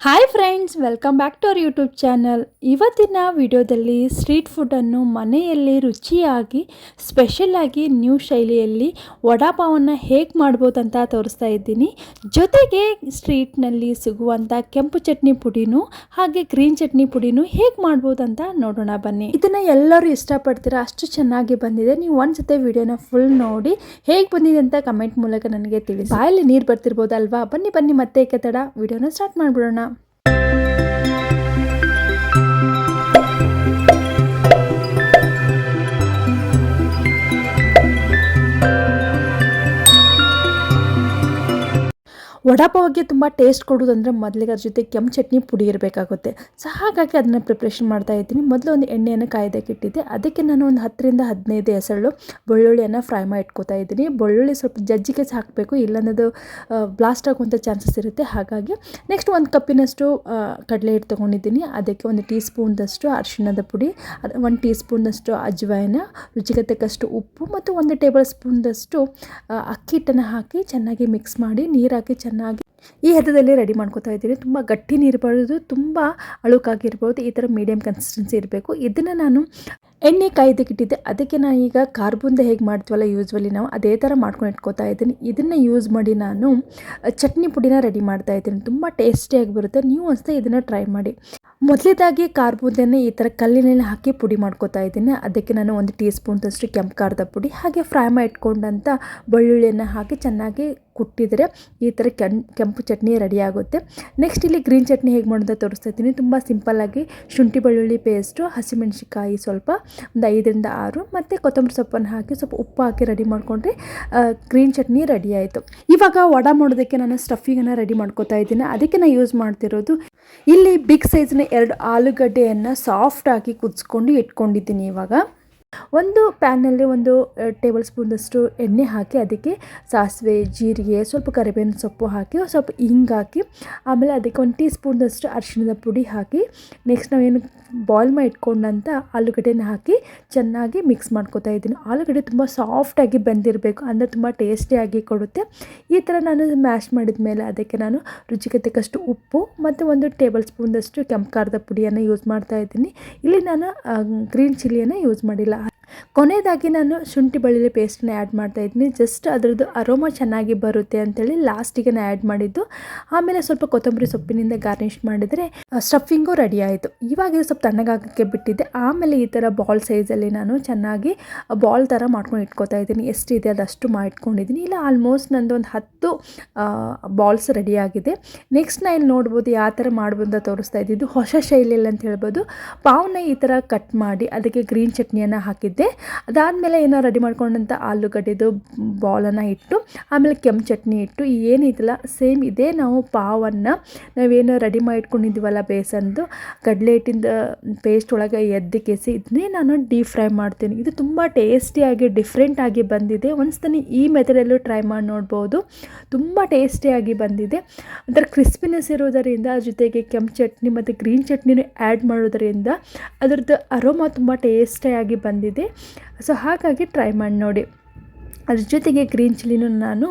Hi friends welcome back to our YouTube channel ಇವತ್ತಿನ ವಿಡಿಯೋದಲ್ಲಿ street ಫುಡ್ಡನ್ನು ಮನೆಯಲ್ಲಿ ರುಚಿಯಾಗಿ ಸ್ಪೆಷಲಾಗಿ ನ್ಯೂ ಶೈಲಿಯಲ್ಲಿ ವಡಾಪಾವನ್ನು ಹೇಗೆ ಮಾಡ್ಬೋದಂತ ತೋರಿಸ್ತಾ ಇದ್ದೀನಿ. ಜೊತೆಗೆ ಸ್ಟ್ರೀಟ್ನಲ್ಲಿ ಸಿಗುವಂಥ ಕೆಂಪು ಚಟ್ನಿ ಪುಡಿನೂ, ಹಾಗೆ ಗ್ರೀನ್ ಚಟ್ನಿ ಪುಡಿನೂ ಹೇಗೆ ಅಂತ ನೋಡೋಣ ಬನ್ನಿ. ಇದನ್ನು ಎಲ್ಲರೂ ಇಷ್ಟಪಡ್ತೀರಾ? ಅಷ್ಟು ಚೆನ್ನಾಗಿ ಬಂದಿದೆ. ನೀವು ಒಂದ್ಸತಿ ವಿಡಿಯೋನ ಫುಲ್ ನೋಡಿ ಹೇಗೆ ಬಂದಿದೆ ಅಂತ ಕಮೆಂಟ್ ಮೂಲಕ ನನಗೆ ತಿಳಿಸಿ. ಬಾಯಲ್ಲಿ ನೀರು ಬರ್ತಿರ್ಬೋದಲ್ವಾ? ಬನ್ನಿ ಬನ್ನಿ ಮತ್ತೆ ಏಕೆ ತಡ, ವಿಡಿಯೋನ ಸ್ಟಾರ್ಟ್ ಮಾಡಿಬಿಡೋಣ. ವಡಾಪಾವ್ಗೆ ತುಂಬ ಟೇಸ್ಟ್ ಕೊಡೋದಂದರೆ ಮೊದಲಿಗೆ ಅದ್ರ ಜೊತೆ ಕೆಂಪು ಚಟ್ನಿ ಪುಡಿ ಇರಬೇಕಾಗುತ್ತೆ. ಸೊ ಹಾಗಾಗಿ ಅದನ್ನು ಪ್ರಿಪ್ರೇಷನ್ ಮಾಡ್ತಾ ಇದ್ದೀನಿ. ಮೊದಲು ಒಂದು ಎಣ್ಣೆಯನ್ನು ಕಾಯ್ದಕ್ಕೆ ಇಟ್ಟಿದ್ದೆ. ಅದಕ್ಕೆ ನಾನು ಒಂದು ಹತ್ತರಿಂದ ಹದಿನೈದು ಹೆಸರು ಬೆಳ್ಳುಳ್ಳಿಯನ್ನು ಫ್ರೈ ಮಾಡಿ ಇಟ್ಕೋತಾ ಇದ್ದೀನಿ. ಬೆಳ್ಳುಳ್ಳಿ ಸ್ವಲ್ಪ ಜಜ್ಜಿಗೆ ಹಾಕಬೇಕು ಇಲ್ಲನ್ನೋದು ಬ್ಲಾಸ್ಟ್ ಆಗುವಂಥ ಚಾನ್ಸಸ್ ಇರುತ್ತೆ. ಹಾಗಾಗಿ ನೆಕ್ಸ್ಟ್ ಒಂದು ಕಪ್ಪಿನಷ್ಟು ಕಡಲೆ ಹಿಟ್ಟು ತೊಗೊಂಡಿದ್ದೀನಿ. ಅದಕ್ಕೆ ಒಂದು ಟೀ ಸ್ಪೂನ್ದಷ್ಟು ಅರಿಶಿಣದ ಪುಡಿ, ಅದು ಒಂದು ಟೀ ಸ್ಪೂನ್ದಷ್ಟು ಅಜ್ವಾಯನ, ರುಚಿಗೆ ತಕ್ಕಷ್ಟು ಉಪ್ಪು, ಮತ್ತು ಒಂದು ಟೇಬಲ್ ಸ್ಪೂನ್ದಷ್ಟು ಅಕ್ಕಿ ಹಿಟ್ಟನ್ನು ಹಾಕಿ ಚೆನ್ನಾಗಿ ಮಿಕ್ಸ್ ಮಾಡಿ, ನೀರು ಹಾಕಿ ಚೆನ್ನಾಗಿ ಈ ಹದದಲ್ಲಿ ರೆಡಿ ಮಾಡ್ಕೊತಾ ಇದ್ದೀನಿ ತುಂಬ ಗಟ್ಟಿ ಇರಬಾರ್ದು ತುಂಬ ಅಳುಕಾಗಿರ್ಬೋದು. ಈ ಥರ ಮೀಡಿಯಮ್ ಕನ್ಸಿಸ್ಟೆನ್ಸಿ ಇರಬೇಕು. ಇದನ್ನು ನಾನು ಎಣ್ಣೆ ಕಾಯ್ದಕ್ಕೆ ಇಟ್ಟಿದ್ದೆ. ಅದಕ್ಕೆ ನಾನು ಈಗ ಕಾರ್ಬುಂದ ಹೇಗೆ ಮಾಡ್ತೀವಲ್ಲ ಯೂಸ್ವಲಿ ನಾವು ಅದೇ ಥರ ಮಾಡ್ಕೊಂಡು ಇಟ್ಕೋತಾ ಇದ್ದೀನಿ. ಇದನ್ನು ಯೂಸ್ ಮಾಡಿ ನಾನು, ಚಟ್ನಿ ಪುಡಿನ ರೆಡಿ ಮಾಡ್ತಾ ಇದ್ದೀನಿ. ತುಂಬ ಟೇಸ್ಟಿಯಾಗಿ ಬರುತ್ತೆ ನೀವು ಅಷ್ಟೇ ಇದನ್ನು ಟ್ರೈ ಮಾಡಿ. ಮೊದಲೇದಾಗಿ ಕಾರ್ಬೂದನ್ನು ಈ ಥರ ಕಲ್ಲಿನಲ್ಲಿ ಹಾಕಿ ಪುಡಿ ಮಾಡ್ಕೋತಾ ಇದ್ದೀನಿ. ಅದಕ್ಕೆ ನಾನು ಒಂದು ಟೀ ಸ್ಪೂನ್ದಷ್ಟು ಕೆಂಪು ಖಾರದ ಪುಡಿ, ಹಾಗೆ ಫ್ರೈ ಮಾಡಿ ಇಟ್ಕೊಂಡಂಥ ಬೆಳ್ಳುಳ್ಳಿಯನ್ನು ಹಾಕಿ ಚೆನ್ನಾಗಿ ಕುಟ್ಟಿದರೆ ಈ ಥರ ಕೆಂ, ಕೆಂಪು ಚಟ್ನಿ ರೆಡಿ ಆಗುತ್ತೆ. ನೆಕ್ಸ್ಟ್ ಇಲ್ಲಿ ಗ್ರೀನ್ ಚಟ್ನಿ ಹೇಗೆ ಮಾಡೋದು ತೋರಿಸ್ತಾ ಇದ್ದೀನಿ. ತುಂಬ ಸಿಂಪಲ್ಲಾಗಿ ಶುಂಠಿ ಬೆಳ್ಳುಳ್ಳಿ ಪೇಸ್ಟು ಹಸಿಮೆಣಸಿಕಾಯಿ ಸ್ವಲ್ಪ, ಒಂದು ಐದರಿಂದ ಆರು, ಮತ್ತು ಕೊತ್ತಂಬರಿ ಸೊಪ್ಪನ್ನು ಹಾಕಿ ಸ್ವಲ್ಪ ಉಪ್ಪು ಹಾಕಿ ರೆಡಿ ಮಾಡಿಕೊಂಡ್ರೆ ಗ್ರೀನ್ ಚಟ್ನಿ ರೆಡಿ ಆಯಿತು. ಇವಾಗ ವಡ ಮಾಡೋದಕ್ಕೆ ನಾನು ಸ್ಟಫಿಂಗನ್ನು ರೆಡಿ ಮಾಡ್ಕೋತಾ ಇದ್ದೀನಿ. ಅದಕ್ಕೆ ನಾನು ಯೂಸ್ ಮಾಡ್ತಿರೋದು ಇಲ್ಲಿ ಬಿಗ್ ಸೈಜ್ನ ಎರಡು ಆಲೂಗಡ್ಡೆಯನ್ನು ಸಾಫ್ಟಾಗಿ ಕುದಿಸ್ಕೊಂಡು ಇಟ್ಕೊಂಡಿದ್ದೀನಿ ಇವಾಗ. ಒಂದು ಪ್ಯಾನಲ್ಲಿ ಒಂದು ಟೇಬಲ್ ಸ್ಪೂನಷ್ಟು ಎಣ್ಣೆ ಹಾಕಿ ಅದಕ್ಕೆ ಸಾಸಿವೆ, ಜೀರಿಗೆ, ಸ್ವಲ್ಪ ಕರಿಬೇವಿನ ಸೊಪ್ಪು ಹಾಕಿ, ಸ್ವಲ್ಪ ಹಿಂಗೆ ಹಾಕಿ, ಆಮೇಲೆ ಅದಕ್ಕೆ ಒಂದು ಟೀ ಸ್ಪೂನ್ದಷ್ಟು ಅರಿಶಿಣದ ಪುಡಿ ಹಾಕಿ, ನೆಕ್ಸ್ಟ್ ನಾವೇನು ಬಾಯ್ಲ್ ಮಾಡಿ ಇಟ್ಕೊಂಡಂಥ ಆಲೂಗಡ್ಡೆನ ಹಾಕಿ ಚೆನ್ನಾಗಿ ಮಿಕ್ಸ್ ಮಾಡ್ಕೊತಾ ಇದ್ದೀನಿ. ಆಲೂಗಡ್ಡೆ ತುಂಬ ಸಾಫ್ಟಾಗಿ ಬೆಂದಿರಬೇಕು, ಅಂದರೆ ತುಂಬ ಟೇಸ್ಟಿಯಾಗಿ ಕೊಡುತ್ತೆ. ಈ ಥರ ನಾನು ಮ್ಯಾಶ್ ಮಾಡಿದ ಮೇಲೆ ಅದಕ್ಕೆ ನಾನು ರುಚಿಗೆ ತಕ್ಕಷ್ಟು ಉಪ್ಪು ಮತ್ತು ಒಂದು ಟೇಬಲ್ ಸ್ಪೂನ್ದಷ್ಟು ಕೆಂಪು ಖಾರದ ಪುಡಿಯನ್ನು ಯೂಸ್ ಮಾಡ್ತಾ ಇದ್ದೀನಿ. ಇಲ್ಲಿ ನಾನು ಗ್ರೀನ್ ಚಿಲ್ಲಿಯನ್ನು ಯೂಸ್ ಮಾಡಿಲ್ಲ. ಕೊನೆಯದಾಗಿ ನಾನು ಶುಂಠಿ ಬೆಳ್ಳುಳ್ಳಿ ಪೇಸ್ಟನ್ನ ಆ್ಯಡ್ ಮಾಡ್ತಾ ಇದ್ದೀನಿ. ಜಸ್ಟ್ ಅದರದ್ದು ಅರೋಮಾ ಚೆನ್ನಾಗಿ ಬರುತ್ತೆ ಅಂತೇಳಿ ಲಾಸ್ಟಿಗೆ ನಾನು ಆ್ಯಡ್ ಮಾಡಿದ್ದು. ಆಮೇಲೆ ಸ್ವಲ್ಪ ಕೊತ್ತಂಬರಿ ಸೊಪ್ಪಿನಿಂದ ಗಾರ್ನಿಷ್ ಮಾಡಿದರೆ ಸ್ಟಫಿಂಗು ರೆಡಿ ಆಯಿತು. ಇವಾಗ ಸ್ವಲ್ಪ ತಣ್ಣಗಾಗಕ್ಕೆ ಬಿಟ್ಟಿದ್ದೆ. ಆಮೇಲೆ ಈ ಥರ ಬಾಲ್ ಸೈಜಲ್ಲಿ ನಾನು ಚೆನ್ನಾಗಿ ಬಾಲ್ ಥರ ಮಾಡ್ಕೊಂಡು ಇಟ್ಕೋತಾ ಇದ್ದೀನಿ. ಎಷ್ಟಿದೆ ಅದಷ್ಟು ಮಾಡಿಟ್ಕೊಂಡಿದ್ದೀನಿ. ಇಲ್ಲ, ಆಲ್ಮೋಸ್ಟ್ ನಂದು ಒಂದು ಹತ್ತು ಬಾಲ್ಸ್ ರೆಡಿ ಆಗಿದೆ. ನೆಕ್ಸ್ಟ್ ನಾನು ಇಲ್ಲಿ ನೋಡ್ಬೋದು ಯಾವ ಥರ ಮಾಡ್ಬೋದು ತೋರಿಸ್ತಾ ಇದ್ದಿದ್ದು. ಹೊಸ ಶೈಲಿಯಲ್ಲಿ ಅಂತ ಹೇಳ್ಬೋದು. ಪಾವ್ನ ಈ ಥರ ಕಟ್ ಮಾಡಿ, ಅದಕ್ಕೆ ಗ್ರೀನ್ ಚಟ್ನಿಯನ್ನು ಹಾಕಿದ್ದೆ. ಅದಾದಮೇಲೆ ಏನೋ ರೆಡಿ ಮಾಡ್ಕೊಂಡಂಥ ಆಲೂಗಡ್ಡೆದು ಬಾಲನ್ನು ಇಟ್ಟು, ಆಮೇಲೆ ಕೆಂಪು ಚಟ್ನಿ ಇಟ್ಟು ಏನೈತಲ್ಲ ಸೇಮ್ ಇದೇ ನಾವು ಪಾವನ್ನು ನಾವೇನು ರೆಡಿ ಮಾಡಿ ಇಟ್ಕೊಂಡಿದ್ದೀವಲ್ಲ ಬೇಸನ್ದು ಕಡಲೆ ಹಿಟ್ಟಿಂದ ಪೇಸ್ಟ್ ಒಳಗೆ ಎದ್ದು ಕೆಸಿ ಇದನ್ನೇ ನಾನು ಡೀಪ್ ಫ್ರೈ ಮಾಡ್ತೀನಿ. ಇದು ತುಂಬ ಟೇಸ್ಟಿಯಾಗಿ ಡಿಫ್ರೆಂಟಾಗಿ ಬಂದಿದೆ. ಒಂದ್ಸತಿ ಈ ಮೆಥಡಲ್ಲೂ ಟ್ರೈ ಮಾಡಿ ನೋಡ್ಬೋದು. ತುಂಬ ಟೇಸ್ಟಿಯಾಗಿ ಬಂದಿದೆ. ಒಂಥರ ಕ್ರಿಸ್ಪಿನೆಸ್ ಇರೋದರಿಂದ ಅದ್ರ ಜೊತೆಗೆ ಕೆಂಪು ಚಟ್ನಿ ಮತ್ತು ಗ್ರೀನ್ ಚಟ್ನಿನೂ ಆ್ಯಡ್ ಮಾಡೋದರಿಂದ, ಅದರದ್ದು ಅರೋಮಾ ತುಂಬ ಟೇಸ್ಟಿಯಾಗಿ ಬಂದಿದೆ. ಸೊ ಹಾಗಾಗಿ ಟ್ರೈ ಮಾಡಿ ನೋಡಿ. ಅದ್ರ ಜೊತೆಗೆ ಗ್ರೀನ್ ಚಿಲ್ಲಿನೂ ನಾನು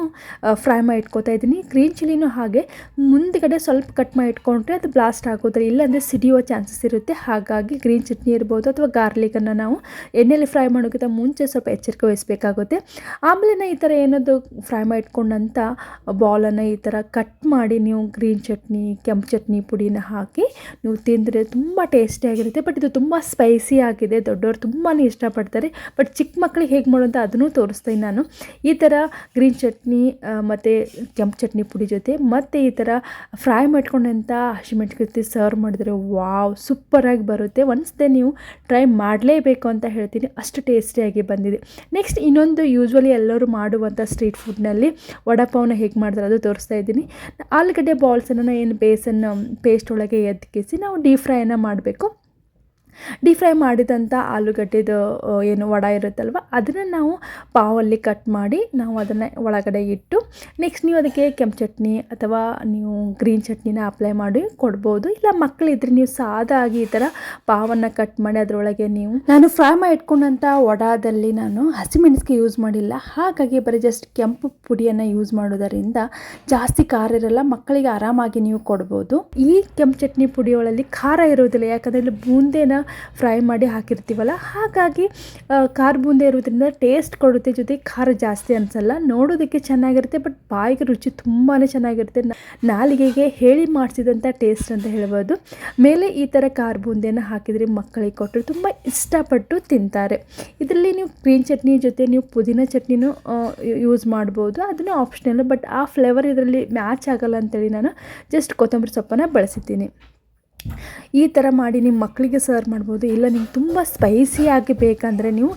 ಫ್ರೈ ಮಾಡಿ ಇಟ್ಕೋತಾ ಇದ್ದೀನಿ. ಗ್ರೀನ್ ಚಿಲ್ಲಿನೂ ಹಾಗೆ ಮುಂದ್ಗಡೆ ಸ್ವಲ್ಪ ಕಟ್ ಮಾಡಿ ಇಟ್ಕೊಂಡ್ರೆ ಅದು ಬ್ಲಾಸ್ಟ್ ಆಗೋದ್ರೆ ಇಲ್ಲಾಂದರೆ ಸಿಡಿಯೋ ಚಾನ್ಸಸ್ ಇರುತ್ತೆ. ಹಾಗಾಗಿ ಗ್ರೀನ್ ಚಟ್ನಿ ಇರ್ಬೋದು ಅಥವಾ ಗಾರ್ಲಿಕನ್ನು ನಾವು ಎಣ್ಣೆಯಲ್ಲಿ ಫ್ರೈ ಮಾಡೋಕ್ಕಿಂತ ಮುಂಚೆ ಸ್ವಲ್ಪ ಎಚ್ಚರಿಕೆ ವಹಿಸಬೇಕಾಗುತ್ತೆ. ಆಮೇಲೆ ಈ ಥರ ಏನದು ಫ್ರೈ ಮಾಡಿ ಇಟ್ಕೊಂಡಂಥ ಬಾಲನ್ನು ಈ ಥರ ಕಟ್ ಮಾಡಿ ನೀವು ಗ್ರೀನ್ ಚಟ್ನಿ ಕೆಂಪು ಚಟ್ನಿ ಪುಡಿನ ಹಾಕಿ ನೀವು ತಿಂದರೆ ತುಂಬ ಟೇಸ್ಟಿಯಾಗಿರುತ್ತೆ ಬಟ್ ಇದು ತುಂಬ ಸ್ಪೈಸಿ ಆಗಿದೆ. ದೊಡ್ಡವರು ತುಂಬಾ ಇಷ್ಟಪಡ್ತಾರೆ. ಬಟ್ ಚಿಕ್ಕ ಮಕ್ಕಳಿಗೆ ಹೇಗೆ ಮಾಡೋದು ಅದನ್ನು ತೋರಿಸ್ತೀನಿ ನಾನು. ಈ ಥರ ಗ್ರೀನ್ ಚಟ್ನಿ ಮತ್ತು ಕೆಂಪು ಚಟ್ನಿ ಪುಡಿ ಜೊತೆ, ಮತ್ತು ಈ ಥರ ಫ್ರೈ ಮಾಡ್ಕೊಂಡಂಥ ಹಸಿಮೆಣ್ಸಿಕಾಯಿ ಸರ್ವ್ ಮಾಡಿದ್ರೆ ವಾವ್ ಸೂಪರಾಗಿ ಬರುತ್ತೆ. ಒನ್ಸ್ದೆ ನೀವು ಟ್ರೈ ಮಾಡಲೇಬೇಕು ಅಂತ ಹೇಳ್ತೀನಿ. ಅಷ್ಟು ಟೇಸ್ಟಿಯಾಗಿ ಬಂದಿದೆ. ನೆಕ್ಸ್ಟ್ ಇನ್ನೊಂದು ಯೂಶ್ವಲಿ ಎಲ್ಲರೂ ಮಾಡುವಂಥ ಸ್ಟ್ರೀಟ್ ಫುಡ್ನಲ್ಲಿ ವಡಾಪಾವ್ನ ಹೇಗೆ ಮಾಡ್ತಾರೆ ಅದು ತೋರಿಸ್ತಾ ಇದ್ದೀನಿ. ಆಲೂಗಡ್ಡೆ ಬಾಲ್ಸನ್ನು ಏನು ಬೇಸನ್ನು ಪೇಸ್ಟ್ ಒಳಗೆ ಎದ್ಕಿಸಿ ನಾವು ಡೀಪ್ ಫ್ರೈನ ಮಾಡಬೇಕು. ಡೀಪ್ ಫ್ರೈ ಮಾಡಿದಂಥ ಆಲೂಗಡ್ಡೆದು ಏನು ವಡ ಇರುತ್ತಲ್ವ, ಅದನ್ನು ನಾವು ಪಾವಲ್ಲಿ ಕಟ್ ಮಾಡಿ ನಾವು ಅದನ್ನು ಒಳಗಡೆ ಇಟ್ಟು ನೆಕ್ಸ್ಟ್ ನೀವು ಅದಕ್ಕೆ ಕೆಂಪು ಚಟ್ನಿ ಅಥವಾ ನೀವು ಗ್ರೀನ್ ಚಟ್ನಿನ ಅಪ್ಲೈ ಮಾಡಿ ಕೊಡ್ಬೋದು. ಇಲ್ಲ ಮಕ್ಕಳಿದ್ರೆ ನೀವು ಸಾದಾಗಿ ಈ ಥರ ಪಾವನ್ನು ಕಟ್ ಮಾಡಿ ಅದರೊಳಗೆ ನೀವು, ನಾನು ಫ್ರೈ ಮಾಡಿ ಇಟ್ಕೊಂಡಂಥ ವಡಾದಲ್ಲಿ ನಾನು ಹಸಿಮೆಣಸಿಗೆ ಯೂಸ್ ಮಾಡಿಲ್ಲ. ಹಾಗಾಗಿ ಬರೀ ಜಸ್ಟ್ ಕೆಂಪು ಪುಡಿಯನ್ನು ಯೂಸ್ ಮಾಡೋದರಿಂದ ಜಾಸ್ತಿ ಖಾರ ಇರಲ್ಲ, ಮಕ್ಕಳಿಗೆ ಆರಾಮಾಗಿ ನೀವು ಕೊಡ್ಬೋದು. ಈ ಕೆಂಪು ಚಟ್ನಿ ಪುಡಿಯೊಳಲ್ಲಿ ಖಾರ ಇರೋದಿಲ್ಲ ಯಾಕಂದರೆ ಇಲ್ಲಿ ಬೂಂದೆನ ಫ್ರೈ ಮಾಡಿ ಹಾಕಿರ್ತೀವಲ್ಲ, ಹಾಗಾಗಿ ಖಾರ ಬೂಂದಿ ಇರೋದ್ರಿಂದ ಟೇಸ್ಟ್ ಕೊಡುತ್ತೆ ಜೊತೆ ಖಾರ ಜಾಸ್ತಿ ಅನಿಸಲ್ಲ. ನೋಡೋದಕ್ಕೆ ಚೆನ್ನಾಗಿರುತ್ತೆ ಬಟ್ ಬಾಯಿಗೆ ರುಚಿ ತುಂಬಾ ಚೆನ್ನಾಗಿರುತ್ತೆ. ನಾಲಿಗೆಗೆ ಹೇಳಿ ಮಾಡಿಸಿದಂಥ ಟೇಸ್ಟ್ ಅಂತ ಹೇಳ್ಬೋದು. ಮೇಲೆ ಈ ಥರ ಖಾರ ಬೂಂದಿಯನ್ನು ಹಾಕಿದರೆ ಮಕ್ಕಳಿಗೆ ಕೊಟ್ಟರೆ ತುಂಬ ಇಷ್ಟಪಟ್ಟು ತಿಂತಾರೆ. ಇದರಲ್ಲಿ ನೀವು ಗ್ರೀನ್ ಚಟ್ನಿ ಜೊತೆ ನೀವು ಪುದೀನ ಚಟ್ನಿನೂ ಯೂಸ್ ಮಾಡ್ಬೋದು. ಅದನ್ನು ಆಪ್ಷನಲ್ ಬಟ್ ಆ ಫ್ಲೇವರ್ ಇದರಲ್ಲಿ ಮ್ಯಾಚ್ ಆಗಲ್ಲ ಅಂತೇಳಿ ನಾನು ಜಸ್ಟ್ ಕೊತ್ತಂಬರಿ ಸೊಪ್ಪನ್ನು ಬಳಸಿದ್ದೀನಿ. ಈ ಥರ ಮಾಡಿ ನಿಮ್ಮ ಮಕ್ಕಳಿಗೆ ಸರ್ವ್ ಮಾಡ್ಬೋದು. ಇಲ್ಲ, ನಿಮ್ಗೆ ತುಂಬ ಸ್ಪೈಸಿಯಾಗಿ ಬೇಕಂದರೆ ನೀವು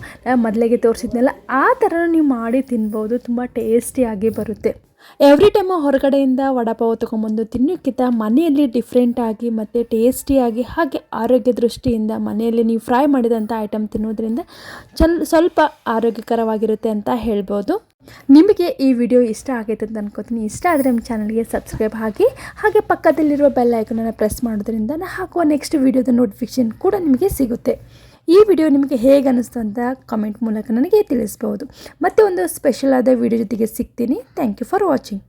ಮೊದಲಿಗೆ ತೋರಿಸಿದ್ನೆಲ್ಲ, ಆ ಥರ ನೀವು ಮಾಡಿ ತಿನ್ಬೋದು. ತುಂಬ ಟೇಸ್ಟಿಯಾಗಿ ಬರುತ್ತೆ. ಎವ್ರಿ ಟೈಮು ಹೊರಗಡೆಯಿಂದ ವಡಾಪಾವ್ ತೊಗೊಂಬಂದು ತಿನ್ನೋಕ್ಕಿಂತ ಮನೆಯಲ್ಲಿ ಡಿಫ್ರೆಂಟಾಗಿ ಮತ್ತು ಟೇಸ್ಟಿಯಾಗಿ ಹಾಗೆ ಆರೋಗ್ಯ ದೃಷ್ಟಿಯಿಂದ ಮನೆಯಲ್ಲಿ ನೀವು ಫ್ರೈ ಮಾಡಿದಂಥ ಐಟಮ್ ತಿನ್ನೋದ್ರಿಂದ ಚಲ್ ಸ್ವಲ್ಪ ಆರೋಗ್ಯಕರವಾಗಿರುತ್ತೆ ಅಂತ ಹೇಳ್ಬೋದು. ನಿಮಗೆ ಈ ವಿಡಿಯೋ ಇಷ್ಟ ಆಗೈತೆ ಅಂತ ಅನ್ಕೋತೀನಿ. ಇಷ್ಟ ಆದರೆ ನಮ್ಮ ಚಾನಲ್ಗೆ ಸಬ್ಸ್ಕ್ರೈಬ್ ಆಗಿ ಹಾಗೆ ಪಕ್ಕದಲ್ಲಿರುವ ಬೆಲ್ ಐಕನನ್ನು ಪ್ರೆಸ್ ಮಾಡೋದ್ರಿಂದ ನಾನು ಹಾಕುವ ನೆಕ್ಸ್ಟ್ ವಿಡಿಯೋದ ನೋಟಿಫಿಕೇಷನ್ ಕೂಡ ನಿಮಗೆ ಸಿಗುತ್ತೆ. ಈ ವಿಡಿಯೋ ನಿಮಗೆ ಹೇಗೆ ಅನ್ನಿಸ್ತು ಅಂತ ಕಮೆಂಟ್ ಮೂಲಕ ನನಗೆ ತಿಳಿಸ್ಬೋದು. ಮತ್ತೆ ಒಂದು ಸ್ಪೆಷಲ್ ಆದ ವಿಡಿಯೋ ಜೊತೆಗೆ ಸಿಗ್ತೀನಿ. Thank you for watching